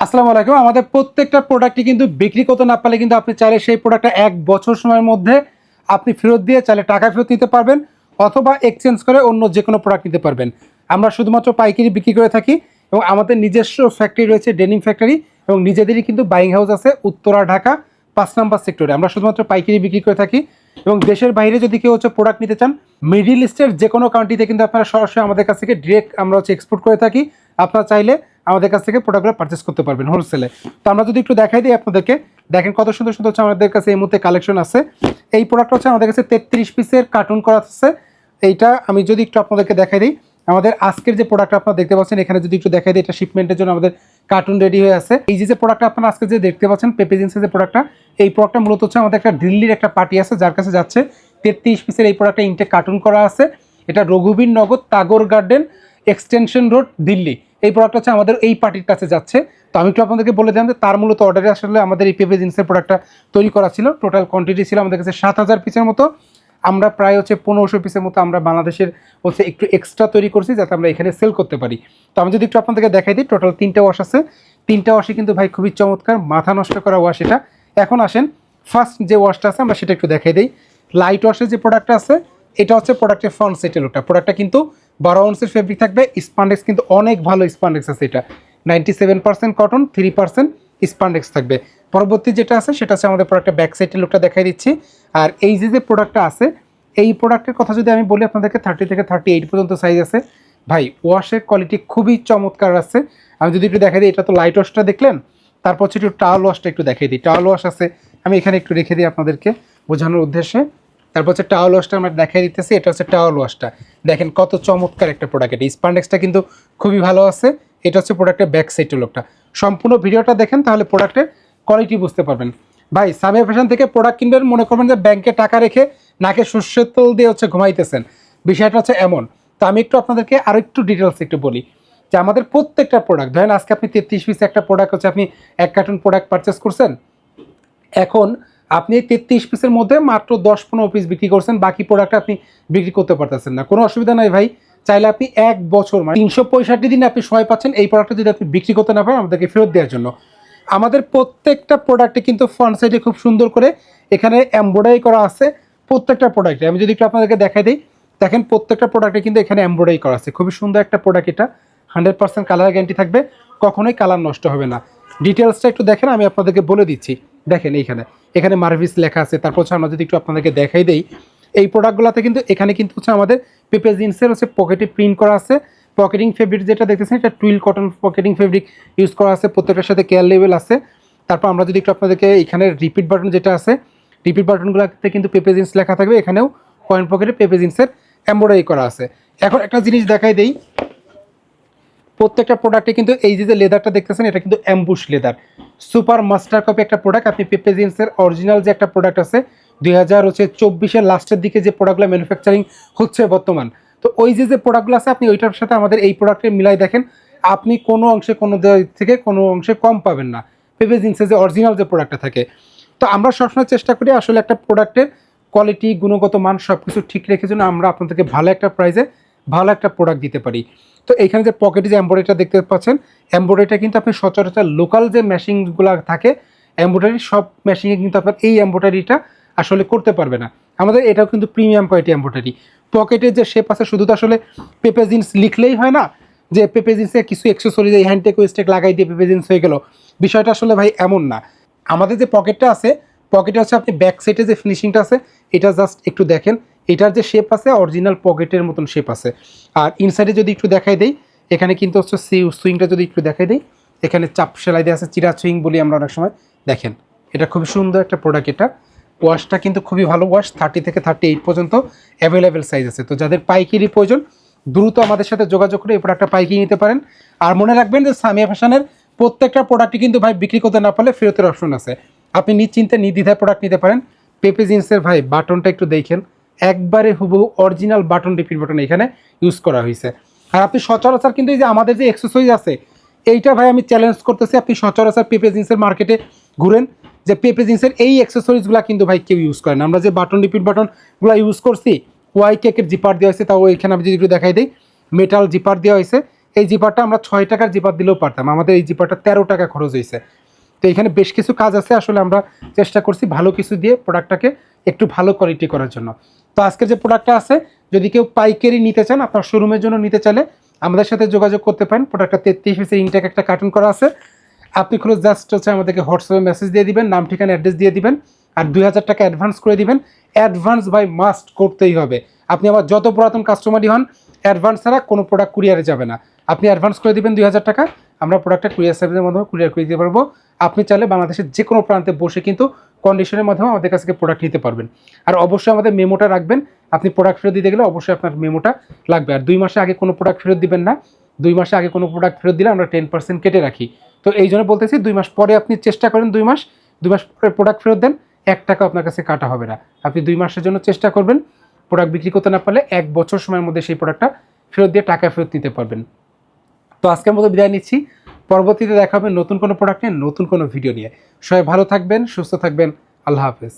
আসসালামু আলাইকুম। আমাদের প্রত্যেকটা প্রোডাক্টই কিন্তু বিক্রি করতে না পারলে কিন্তু আপনি চাইলে সেই প্রোডাক্টটা এক বছর সময়ের মধ্যে আপনি ফেরত দিয়ে চাইলে টাকা ফেরত নিতে পারবেন অথবা এক্সচেঞ্জ করে অন্য যে কোনো প্রোডাক্ট নিতে পারবেন। আমরা শুধুমাত্র পাইকারি বিক্রি করে থাকি এবং আমাদের নিজস্ব ফ্যাক্টরি রয়েছে ডেনিম ফ্যাক্টরি এবং নিজেদেরই কিন্তু বাইং হাউস আছে উত্তরা, ঢাকা, পাঁচ নাম্বার সেক্টরে আমরা শুধুমাত্র পাইকারি বিক্রি করে থাকি। এবং দেশের বাইরে যদি কেউ হচ্ছে প্রোডাক্ট নিতে চান মিডিল ইস্টের যে কোনো কান্ট্রিতে কিন্তু আপনারা সরাসরি আমাদের কাছ থেকে ডিরেক্ট আমরা হচ্ছে এক্সপোর্ট করে থাকি। আপনারা চাইলে আমাদের কাছ থেকে প্রোডাক্টগুলো পারচেস করতে পারবেন হোলসেলে তো আমরা যদি একটু দেখাই দিই আপনাদেরকে, দেখেন কত সুন্দর সুন্দর হচ্ছে আমাদের কাছে এই মুহূর্তে কালেকশন আছে। এই প্রোডাক্ট হচ্ছে আমাদের কাছে তেত্রিশ পিসের কার্টুন করা আছে। এইটা আমি যদি একটু আপনাদেরকে দেখাই দিই, আমাদের আজকের যে প্রোডাক্ট আপনারা দেখতে পাচ্ছেন, এখানে যদি একটু দেখাই দিই, এটা শিপমেন্টের জন্য আমাদের কার্টুন রেডি হয়ে আছে। এই যে যে প্রোডাক্টটা আপনারা আজকে যে দেখতে পাচ্ছেন পেপেজেন্সের যে প্রোডাক্টটা এই প্রোডাক্টটা মূলত হচ্ছে আমাদের একটা দিল্লির একটা পার্টি আছে, যার কাছে যাচ্ছে। তেত্রিশ পিসের এই প্রোডাক্টটা ইনটেক কার্টুন করা আছে। এটা Raghubir Nagar, Tagore garden extension road Delhi. এই প্রোডাক্ট হচ্ছে আমাদের এই পার্টির কাছে যাচ্ছে। তো আমি একটু আপনাদেরকে বলে দিলাম যে তার মূলত অর্ডারে আসলে আমাদের এই পেপে জিন্সের প্রোডাক্টটা তৈরি করা ছিল। টোটাল কোয়ান্টিটি ছিল আমাদের কাছে সাত হাজার পিসের মতো। আমরা প্রায় হচ্ছে পনেরোশো পিসের মতো আমরা বাংলাদেশের হচ্ছে একটু এক্সট্রা তৈরি করছি যাতে আমরা এখানে সেল করতে পারি। তো আমি যদি একটু আপনাদেরকে দেখাই দিই টোটাল তিনটা ওয়াশ আছে। তিনটা ওয়াশই কিন্তু ভাই খুবই চমৎকার, মাথা নষ্ট করা ওয়াশ এটা। এখন আসেন ফার্স্ট যে ওয়াশটা আছে, আমরা সেটা একটু দেখাই দিই। লাইট ওয়াশের যে প্রোডাক্টটা আছে, এটা হচ্ছে প্রোডাক্টের ফ্রন্ট সেটের লোকটা প্রোডাক্টটা কিন্তু বারো আউন্সের ফেব্রিক থাকবে। স্পান্ডেক্স কিন্তু অনেক ভালো স্পান্ডেক্স আছে এটা। Ninety seven percent cotton three percent spandex থাকবে। পরবর্তী যেটা আছে, সেটা হচ্ছে আমাদের প্রোডাক্টের ব্যাক লোকটা দেখাই দিচ্ছি। আর এই যে যে প্রোডাক্টটা আছে, এই প্রোডাক্টের কথা যদি আমি বলি, আপনাদেরকে থার্টি থেকে থার্টি এইট পর্যন্ত সাইজ আছে। ভাই ওয়াশের কোয়ালিটি খুবই চমৎকার আছে। আমি যদি একটু দেখাই দিই, এটা তো লাইট ওয়াশটা দেখলেন? তারপর হচ্ছে একটু টাওয়াল ওয়াশটা একটু দেখাই দিই। টাওয়াল ওয়াশ আছে, আমি এখানে একটু রেখে দিই আপনাদেরকে বোঝানোর উদ্দেশ্যে। তারপর হচ্ছে টাওয়াল ওয়াশটা আমরা দেখাই দিতেছি, এটা হচ্ছে টাওয়াল ওয়াশটা দেখেন কত চমৎকার একটা প্রোডাক্ট এটা। স্পান্ডেক্সটা কিন্তু খুবই ভালো আছে, এটা হচ্ছে প্রোডাক্টের ব্যাক সাইডের লোকটা সম্পূর্ণ ভিডিওটা দেখেন, তাহলে প্রোডাক্টের কোয়ালিটি বুঝতে পারবেন। ভাই, সামিয়া ফ্যাশন থেকে প্রোডাক্ট কিনবেন, মনে করবেন যে ব্যাংকে টাকা রেখে নাকে সর্ষের তেল দিয়ে হচ্ছে ঘুমাইতেছেন। বিষয়টা হচ্ছে এমন। তো আমি একটু আপনাদেরকে আরও একটু ডিটেলস একটু বলি, যে আমাদের প্রত্যেকটা প্রোডাক্ট ধরেন আজকে আপনি তেত্রিশ পিস একটা প্রোডাক্ট হচ্ছে আপনি এক কার্টুন প্রোডাক্ট পারচেস করছেন। এখন আপনি এই তেত্রিশ পিসের মধ্যে মাত্র দশ পনেরো পিস বিক্রি করছেন, বাকি প্রোডাক্ট আপনি বিক্রি করতে পারতেছেন না। কোনো অসুবিধা নাই ভাই। চাইলে আপনি এক বছর মানে তিনশো পঁয়ষট্টি দিন আপনি সময় পাচ্ছেন এই প্রোডাক্টটা যদি আপনি বিক্রি করতে না পারেন আমাদেরকে ফেরত দেওয়ার জন্য। আমাদের প্রত্যেকটা প্রোডাক্টে কিন্তু ফ্রন্ট সাইডে খুব সুন্দর করে এখানে এমব্রয়ডারি করা আছে প্রত্যেকটা প্রোডাক্টে আমি যদি একটু আপনাদেরকে দেখাই দিই, দেখেন প্রত্যেকটা প্রোডাক্টে কিন্তু এখানে এমব্রয়ডারি করা আছে। খুবই সুন্দর একটা প্রোডাক্ট এটা। হান্ড্রেড পার্সেন্ট কালার গ্যারান্টি থাকবে, কখনোই কালার নষ্ট হবে না। ডিটেলসটা একটু দেখেন, আমি আপনাদেরকে বলে দিচ্ছি। দেখেন এইখানে। এখানে মার্ভিস লেখা আছে। তারপর আমরা যদি একটু আপনাদেরকে দেখাই দেই এই প্রোডাক্টগুলোতে কিন্তু এখানে কিন্তু হচ্ছে আমাদের পেপে জিন্সের হচ্ছে পকেটে প্রিন্ট করা আছে। পকেটিং ফেব্রিক যেটা দেখতেছেন, এটা twill cotton pocketing fabric use করা আছে। প্রত্যেকটার সাথে কেয়ার লেভেল আছে। তারপর আমরা যদি একটু আপনাদেরকে এখানে রিপিট বাটন যেটা আছে রিপিট বাটনগুলোতে কিন্তু পেপে জিন্স লেখা থাকবে। এখানেও কয়েন পকেটে পেপে জিন্সের এমব্রয়ডারি করা আছে। এখন একটা জিনিস দেখাই দেই। প্রত্যেকটা প্রোডাক্টে কিন্তু এই যে লেদারটা দেখতেছেন, এটা কিন্তু ambush leather super master copy একটা প্রোডাক্ট আপনি পেপে জিন্সের অরিজিনাল যে একটা প্রোডাক্ট আছে দুই হাজার হচ্ছে চব্বিশের লাস্টের দিকে যে প্রোডাক্টগুলো ম্যানুফ্যাকচারিং হচ্ছে বর্তমান। তো ওই যে যে প্রোডাক্টগুলো আছে, আপনি ওইটার সাথে আমাদের এই প্রোডাক্টের মিলাই দেখেন, আপনি কোনো অংশে, কোনো থেকে কোনো অংশে কম পাবেন না। পেপে জিন্সের যে অরিজিনাল যে প্রোডাক্টটা থাকে। তো আমরা সবসময় চেষ্টা করি আসলে একটা প্রোডাক্টের কোয়ালিটি গুণগত মান সব কিছু ঠিক রেখে জন্য আমরা আপনাদেরকে ভালো একটা প্রাইসে ভালো একটা প্রোডাক্ট দিতে পারি। তো এখানে যে পকেটে যে এম্ব্রয়ডারিটা দেখতে পাচ্ছেন এম্ব্রয়ডারিটা কিন্তু আপনি সচরাচর লোকাল যে মেশিনগুলো থাকে এম্ব্রয়ডারি সব মেশিনে কিন্তু আপনার এই এম্ব্রয়ডারিটা আসলে করতে পারবে না। আমাদের এটাও কিন্তু প্রিমিয়াম কোয়ালিটি এম্ব্রয়ডারি পকেটের যে শেপ আছে, শুধু তো আসলে পেপে জিন্স লিখলেই হয় না, যে পেপে জিন্সে কিছু এক্সেসরিজ এই হ্যান্ডটেক ওয়েস্টেক লাগাই দিয়ে পেপে জিন্স হয়ে গেল। বিষয়টা আসলে ভাই এমন না। আমাদের যে পকেটটা আছে পকেটে হচ্ছে আপনি ব্যাক সাইডে যে ফিনিশিংটা আছে, এটা জাস্ট একটু দেখেন। এটার যে শেপ আছে অরিজিনাল পকেটের মতন শেপ আছে। আর ইনসাইডে যদি একটু দেখাই দেই, এখানে কিন্তু হচ্ছে সুইংটা যদি একটু দেখাই দেই, এখানে চাপ সেলাই দেওয়া আছে, চিরা সুইং বলি আমরা অনেক সময় দেখেন। এটা খুবই সুন্দর একটা প্রোডাক্ট এটা। ওয়াশটা কিন্তু খুবই ভালো ওয়াশ থার্টি থেকে থার্টি এইট পর্যন্ত অ্যাভেলেবেল সাইজ আছে। তো যাদের পাইকারি প্রয়োজন, দ্রুত আমাদের সাথে যোগাযোগ করে এই প্রোডাক্টটা পাইকি নিতে পারেন। আর মনে রাখবেন যে সামিয়া ফ্যাশনের প্রত্যেকটা প্রোডাক্টই কিন্তু ভাই বিক্রি করতে না পারলে ফেরতের অপশন আছে। আপনি নিশ্চিন্তে নির্দ্বিধায় প্রোডাক্ট নিতে পারেন। পেপে জিন্সের ভাই বাটনটা একটু দেখেন। একবারে হুবহু অরিজিনাল বাটন রিপিট বাটন এখানে ইউজ করা হয়েছে। আর আপনি সচরাচর কিন্তু এই যে আমাদের যে এক্সারসাইজ আছে, এইটা ভাই আমি চ্যালেঞ্জ করতেছি, আপনি সচরাচর পেপে জিন্সের মার্কেটে ঘুরেন। যে পেপে জিন্সের এই অ্যাক্সেসরিজগুলো কিন্তু ভাই কেউ ইউজ করে না। আমরা যে বাটন রিপিট বাটনগুলো ইউজ করছি ওয়াই কেকের জিপার দেওয়া হয়েছে, তাও এখানে আমি যদি একটু দেখাই দিই মেটাল জিপার দেওয়া হয়েছে। এই জিপারটা আমরা ছয় টাকার জিপার দিলেও পারতাম। আমাদের এই জিপারটা তেরো টাকা খরচ হয়েছে। তো এখানে বেশ কিছু কাজ আছে, আসলে আমরা চেষ্টা করছি ভালো কিছু দিয়ে প্রোডাক্টটাকে একটু ভালো কোয়ালিটি করার জন্য। তো আজকের যে প্রোডাক্টটা আছে, যদি কেউ পাইকারি নিতে চান, আপনার শোরুমের জন্য নিতে চাইলে আমাদের সাথে যোগাযোগ করতে পারেন। প্রোডাক্টটা তেত্রিশ পিসের ইনটেক একটা কার্টুন করা আছে। আপনি খুলে জাস্ট হচ্ছে আমাদেরকে হোয়াটসঅ্যাপে মেসেজ দিয়ে দিবেন, নাম, ঠিকানা অ্যাড্রেস দিয়ে দিবেন আর দুই হাজার টাকা অ্যাডভান্স করে দিবেন। অ্যাডভান্স বাই মাস্ট করতেই হবে। আপনি আমার যত পুরাতন কাস্টমারই হন অ্যাডভান্স ছাড়া কোনো প্রোডাক্ট কুরিয়ারে যাবে না। আপনি অ্যাডভান্স করে দিবেন দুই হাজার টাকা, আমরা প্রোডাক্টটা কুরিয়ার সার্ভিসের মাধ্যমে কুরিয়ার করে দিতে পারব। আপনি চাইলে বাংলাদেশের যে কোনো প্রান্তে বসে কিন্তু কন্ডিশনের মাধ্যমে আমাদের কাছ প্রোডাক্ট নিতে পারবেন। আর অবশ্যই আমাদের মেমোটা রাখবেন। আপনি প্রোডাক্ট ফেরত দিতে গেলে অবশ্যই আপনার মেমোটা লাগবে। আর দুই মাসে আগে কোনো প্রোডাক্ট ফেরত দিবেন না। দুই মাসে আগে কোনো প্রোডাক্ট ফেরত দিলে আমরা টেন পার্সেন্ট কেটে রাখি। তো এই জন্য বলতেছি, দুই মাস পরে আপনি চেষ্টা করেন দুই মাস দুই মাস পরে প্রোডাক্ট ফেরত দেন, এক টাকা আপনার কাছে কাটা হবে না। আপনি দুই মাসের জন্য চেষ্টা করবেন প্রোডাক্ট বিক্রি করতে না পারলে এক বছর সময়ের মধ্যে সেই প্রোডাক্টটা ফেরত দিয়ে টাকা ফেরত নিতে পারবেন। তো আজকের মতো বিদায় নিচ্ছি। পরবর্তীতে দেখা হবে নতুন কোনো প্রোডাক্ট নিয়ে, নতুন কোনো ভিডিও নিয়ে। সবাই ভালো থাকবেন, সুস্থ থাকবেন। আল্লাহ হাফেজ।